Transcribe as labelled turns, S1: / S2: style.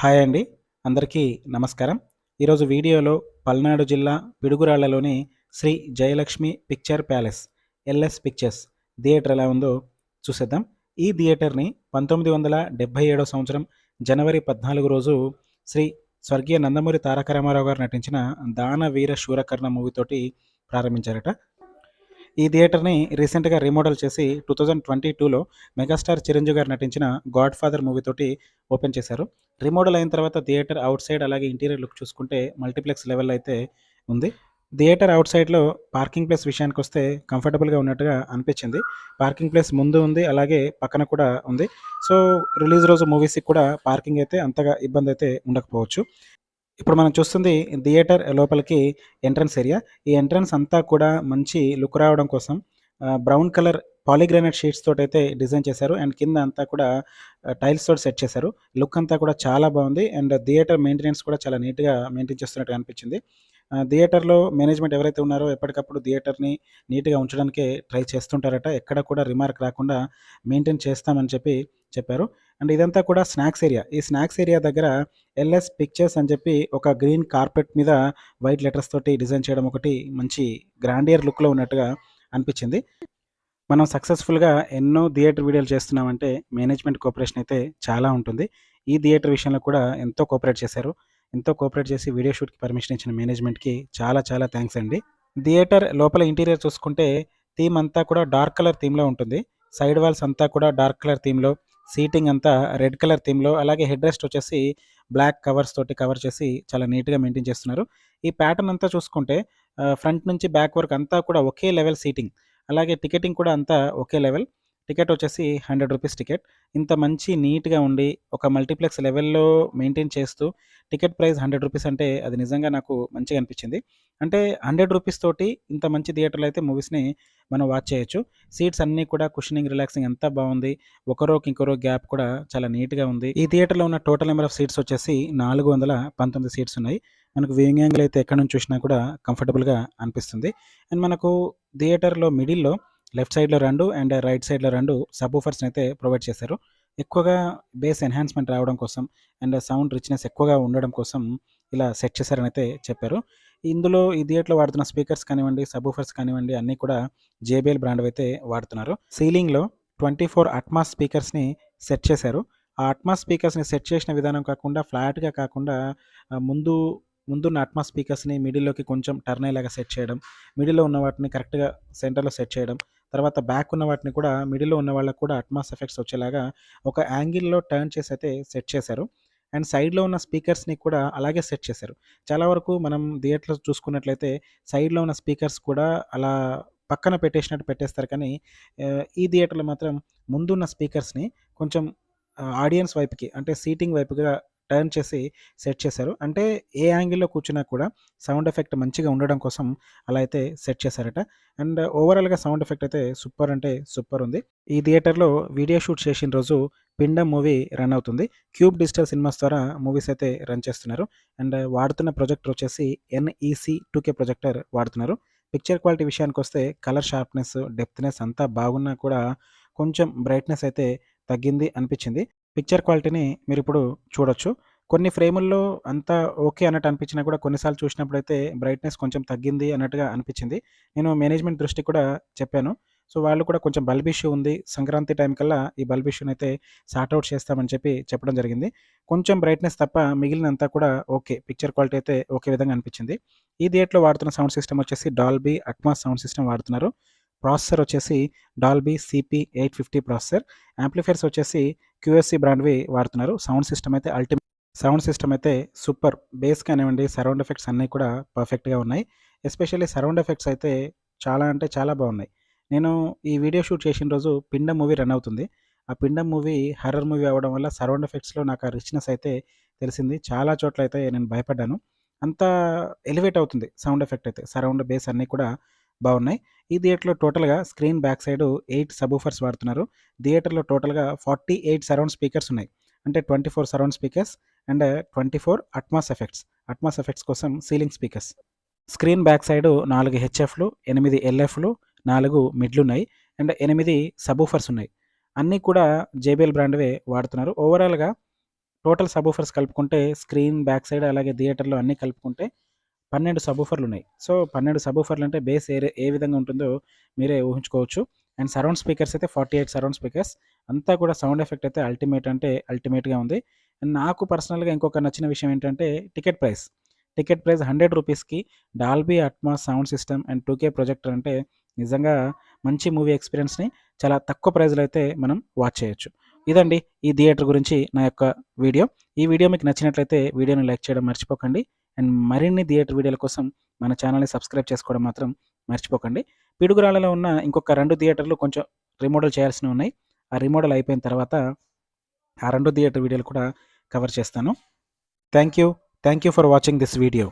S1: hi అండి అందరికీ నమస్కారం ఈరోజు వీడియోలో పల్నాడు జిల్లా పిడుగురాళ్లలోని Sri Jayalakshmi picture palace LS pictures theatre ఎలా ఉందో చూసేద్దాం ఈ థియేటర్ని పంతొమ్మిది వందల డెబ్భై ఏడో సంవత్సరం జనవరి పద్నాలుగు రోజు శ్రీ స్వర్గీయ నందమూరి తారక రామారావు గారు నటించిన దాన వీర శూరకర్ణ మూవీతోటి ప్రారంభించారట ఈ థియేటర్ని రీసెంట్గా రీమోడల్ చేసి టూ థౌజండ్ ట్వంటీ టూలో మెగాస్టార్ చిరంజీవి గారు నటించిన గాడ్ ఫాదర్ మూవీతోటి ఓపెన్ చేశారు రిమోడల్ అయిన తర్వాత థియేటర్ అవుట్ సైడ్ అలాగే ఇంటీరియర్ లుక్ చూసుకుంటే మల్టీప్లెక్స్ లెవెల్ అయితే ఉంది theatre outside parking place విషయానికి వస్తే కంఫర్టబుల్గా ఉన్నట్టుగా అనిపించింది పార్కింగ్ ప్లేస్ ముందు ఉంది అలాగే పక్కన కూడా ఉంది సో రిలీజ్ రోజు మూవీస్కి కూడా పార్కింగ్ అయితే అంతగా ఇబ్బంది అయితే ఉండకపోవచ్చు ఇప్పుడు మనం చూస్తుంది థియేటర్ లోపలికి ఎంట్రన్స్ ఏరియా ఈ ఎంట్రన్స్ అంతా కూడా మంచి లుక్ రావడం కోసం బ్రౌన్ కలర్ పాలిగ్రానైట్ షీట్స్ తోటి అయితే డిజైన్ చేశారు అండ్ కింద అంతా కూడా టైల్స్ తోటి సెట్ చేశారు లుక్ అంతా కూడా చాలా బాగుంది అండ్ థియేటర్ మెయింటెనెన్స్ కూడా చాలా నీట్గా మెయింటైన్ చేస్తున్నట్టు అనిపించింది థియేటర్లో మేనేజ్మెంట్ ఎవరైతే ఉన్నారో ఎప్పటికప్పుడు థియేటర్ని నీట్గా ఉంచడానికే ట్రై చేస్తుంటారట ఎక్కడ కూడా రిమార్క్ రాకుండా మెయింటైన్ చేస్తామని చెప్పి చెప్పారు అండ్ ఇదంతా కూడా స్నాక్స్ ఏరియా ఈ స్నాక్స్ ఏరియా దగ్గర ఎల్ఎస్ పిక్చర్స్ అని చెప్పి ఒక గ్రీన్ కార్పెట్ మీద వైట్ లెటర్స్ తోటి డిజైన్ చేయడం ఒకటి మంచి గ్రాండియర్ లుక్లో ఉన్నట్టుగా అనిపించింది మనం సక్సెస్ఫుల్గా ఎన్నో థియేటర్ వీడియోలు చేస్తున్నామంటే మేనేజ్మెంట్ కోఆపరేషన్ అయితే చాలా ఉంటుంది ఈ థియేటర్ విషయంలో కూడా ఎంతో కోఆపరేట్ చేశారు ఎంతో కోఆపరేట్ చేసి వీడియో షూట్కి పర్మిషన్ ఇచ్చిన మేనేజ్మెంట్కి చాలా చాలా థ్యాంక్స్ అండి థియేటర్ లోపల ఇంటీరియర్ చూసుకుంటే థీమ్ అంతా కూడా డార్క్ కలర్ థీమ్లో ఉంటుంది సైడ్ వాల్స్ అంతా కూడా డార్క్ కలర్ థీమ్లో సీటింగ్ అంతా రెడ్ కలర్ థీమ్లో అలాగే హెడ్ రెస్ట్ వచ్చేసి బ్లాక్ కవర్స్ తోటి కవర్ చేసి చాలా నీట్గా మెయింటైన్ చేస్తున్నారు ఈ ప్యాటర్న్ అంతా చూసుకుంటే ఫ్రంట్ నుంచి బ్యాక్ వర్క్ అంతా కూడా ఒకే లెవెల్ సీటింగ్ అలాగే టికెటింగ్ కూడా అంతా ఒకే లెవెల్ టికెట్ వచ్చేసి హండ్రెడ్ రూపీస్ టికెట్ ఇంత మంచి నీట్గా ఉండి ఒక మల్టీప్లెక్స్ లెవెల్లో మెయింటైన్ చేస్తూ టికెట్ ప్రైస్ హండ్రెడ్ రూపీస్ అంటే అది నిజంగా నాకు మంచిగా అనిపించింది అంటే హండ్రెడ్ రూపీస్ తోటి ఇంత మంచి థియేటర్లు అయితే మూవీస్ని మనం వాచ్ చేయొచ్చు సీట్స్ అన్నీ కూడా కుషనింగ్ రిలాక్సింగ్ అంతా బాగుంది ఒకరోకి ఇంకొకరో గ్యాప్ కూడా చాలా నీట్గా ఉంది ఈ థియేటర్లో ఉన్న టోటల్ నెంబర్ ఆఫ్ సీట్స్ వచ్చేసి నాలుగు వందల పంతొమ్మిది సీట్స్ ఉన్నాయి మనకు వ్యూయింగ్ యాంగిల్ అయితే ఎక్కడ నుంచి చూసినా కూడా కంఫర్టబుల్గా అనిపిస్తుంది అండ్ మనకు థియేటర్లో మిడిల్లో లెఫ్ట్ సైడ్లో రెండు అండ్ రైట్ సైడ్లో రెండు సబ్వూఫర్స్ని అయితే ప్రొవైడ్ చేశారు ఎక్కువగా బేస్ ఎన్హాన్స్మెంట్ రావడం కోసం అండ్ సౌండ్ రిచ్నెస్ ఎక్కువగా ఉండడం కోసం ఇలా సెట్ చేశారని అయితే చెప్పారు ఇందులో ఈ థియేటర్లో వాడుతున్న స్పీకర్స్ కానివ్వండి ఊఫర్స్ కానివ్వండి అన్నీ కూడా జేబిఎల్ బ్రాండ్ అయితే వాడుతున్నారు సీలింగ్లో ట్వంటీ ఫోర్ అట్మా స్పీకర్స్ని సెట్ చేశారు ఆ అట్మా స్పీకర్స్ని సెట్ చేసిన విధానం కాకుండా ఫ్లాట్గా కాకుండా ముందు ముందున్న అట్మా స్పీకర్స్ని మిడిల్లోకి కొంచెం టర్న్ అయ్యేలాగా సెట్ చేయడం మిడిల్లో ఉన్న వాటిని కరెక్ట్గా సెంటర్లో సెట్ చేయడం తర్వాత బ్యాక్ ఉన్న వాటిని కూడా మిడిల్లో ఉన్న వాళ్ళకు కూడా అట్మాస్ ఎఫెక్ట్స్ వచ్చేలాగా ఒక యాంగిల్లో టర్న్ చేసి అయితే సెట్ చేశారు అండ్ సైడ్లో ఉన్న స్పీకర్స్ని కూడా అలాగే సెట్ చేశారు చాలా వరకు మనం థియేటర్లో చూసుకున్నట్లయితే సైడ్లో ఉన్న స్పీకర్స్ కూడా అలా పక్కన పెట్టేసినట్టు పెట్టేస్తారు కానీ ఈ థియేటర్లో మాత్రం ముందున్న స్పీకర్స్ని కొంచెం ఆడియన్స్ వైపుకి అంటే సీటింగ్ వైపుగా టర్న్ చేసి సెట్ చేశారు అంటే ఏ యాంగిల్లో కూర్చున్నా కూడా సౌండ్ ఎఫెక్ట్ మంచిగా ఉండడం కోసం అలా అయితే సెట్ చేశారట అండ్ ఓవరాల్గా సౌండ్ ఎఫెక్ట్ అయితే సూపర్ అంటే సూపర్ ఉంది ఈ థియేటర్లో వీడియో షూట్ చేసిన రోజు పిండం మూవీ రన్ అవుతుంది క్యూబ్ డిజిటల్ సినిమాస్ ద్వారా మూవీస్ అయితే రన్ చేస్తున్నారు అండ్ వాడుతున్న ప్రొజెక్టర్ వచ్చేసి ఎన్ఈసి టూకే ప్రొజెక్టర్ వాడుతున్నారు పిక్చర్ క్వాలిటీ విషయానికి వస్తే కలర్ షార్ప్నెస్ డెప్త్నెస్ అంతా బాగున్నా కూడా కొంచెం బ్రైట్నెస్ అయితే తగ్గింది అనిపించింది పిక్చర్ క్వాలిటీని మీరు ఇప్పుడు చూడొచ్చు కొన్ని ఫ్రేముల్లో అంతా ఓకే అన్నట్టు అనిపించినా కూడా కొన్నిసార్లు చూసినప్పుడైతే బ్రైట్నెస్ కొంచెం తగ్గింది అన్నట్టుగా అనిపించింది నేను మేనేజ్మెంట్ దృష్టి కూడా చెప్పాను సో వాళ్ళు కూడా కొంచెం బల్బ్ ఇష్యూ ఉంది సంక్రాంతి టైం కల్లా ఈ బల్బ్ ఇష్యూని అయితే సార్ట్అవుట్ చేస్తామని చెప్పి చెప్పడం జరిగింది కొంచెం బ్రైట్నెస్ తప్ప మిగిలినంతా కూడా ఓకే పిక్చర్ క్వాలిటీ అయితే ఒకే విధంగా అనిపించింది ఈ థియేటర్లో వాడుతున్న సౌండ్ సిస్టమ్ వచ్చేసి డాల్బీ అక్మా సౌండ్ సిస్టమ్ వాడుతున్నారు ప్రాసెసర్ వచ్చేసి Dolby CP eight fifty processor amplifiers వచ్చేసి క్యూఎస్సీ బ్రాండ్వి వాడుతున్నారు సౌండ్ సిస్టమ్ అయితే అల్టిమేట్ సౌండ్ సిస్టమ్ అయితే సూపర్ బేస్ కానివ్వండి సరౌండ్ ఎఫెక్ట్స్ అన్నీ కూడా పర్ఫెక్ట్గా ఉన్నాయి ఎస్పెషల్లీ సరౌండ్ ఎఫెక్ట్స్ అయితే చాలా అంటే చాలా బాగున్నాయి నేను ఈ వీడియో షూట్ చేసిన రోజు పిండ మూవీ రన్ అవుతుంది ఆ పిండం మూవీ హర్రర్ మూవీ అవ్వడం వల్ల సరౌండ్ ఎఫెక్ట్స్లో నాకు ఆ రిచ్నెస్ అయితే తెలిసింది చాలా చోట్ల అయితే నేను భయపడ్డాను అంత ఎలివేట్ అవుతుంది సౌండ్ ఎఫెక్ట్ అయితే సరౌండ్ బేస్ అన్నీ కూడా బాగున్నాయి ఈ థియేటర్లో టోటల్గా screen back side eight subwoofers వాడుతున్నారు థియేటర్లో టోటల్గా ఫార్టీ ఎయిట్ సరౌండ్ స్పీకర్స్ ఉన్నాయి అంటే twenty four surround speakers and twenty four atmos effects atmos effects కోసం ceiling speakers screen back side నాలుగు హెచ్ఎఫ్లు ఎనిమిది ఎల్ఎఫ్లు నాలుగు మిడ్లు ఉన్నాయి అండ్ ఎనిమిది సబూఫర్స్ ఉన్నాయి అన్నీ కూడా జేబీఎల్ బ్రాండ్వే వాడుతున్నారు ఓవరాల్గా టోటల్ సబూఫర్స్ కలుపుకుంటే స్క్రీన్ బ్యాక్ సైడ్ అలాగే థియేటర్లో అన్నీ కలుపుకుంటే పన్నెండు సబూఫర్లు ఉన్నాయి సో పన్నెండు సబూఫర్లు అంటే బేస్ ఏ ఏ విధంగా ఉంటుందో మీరే ఊహించుకోవచ్చు అండ్ సరౌండ్ స్పీకర్స్ అయితే ఫార్టీ ఎయిట్ సరౌండ్ స్పీకర్స్ అంతా కూడా సౌండ్ ఎఫెక్ట్ అయితే అల్టిమేట్ అంటే అల్టిమేట్గా ఉంది అండ్ నాకు పర్సనల్గా ఇంకొక నచ్చిన విషయం ఏంటంటే ticket price ticket price hundred రూపీస్కి Dolby atmos sound system and two K projector అంటే నిజంగా మంచి మూవీ ఎక్స్పీరియన్స్ని చాలా తక్కువ ప్రైజ్లో అయితే మనం వాచ్ చేయొచ్చు ఇదండి ఈ థియేటర్ గురించి నా యొక్క వీడియో ఈ వీడియో మీకు నచ్చినట్లయితే వీడియోని లైక్ చేయడం మర్చిపోకండి అండ్ మరిన్ని థియేటర్ వీడియోల కోసం మన ఛానల్ని సబ్స్క్రైబ్ చేసుకోవడం మాత్రం మర్చిపోకండి పిడుగురాళ్ళలో ఉన్న ఇంకొక రెండు థియేటర్లు కొంచెం రిమోడల్ చేయాల్సినవి ఉన్నాయి ఆ రిమోడల్ అయిపోయిన తర్వాత ఆ రెండు థియేటర్ వీడియోలు కూడా కవర్ చేస్తాను thank you thank you for watching this video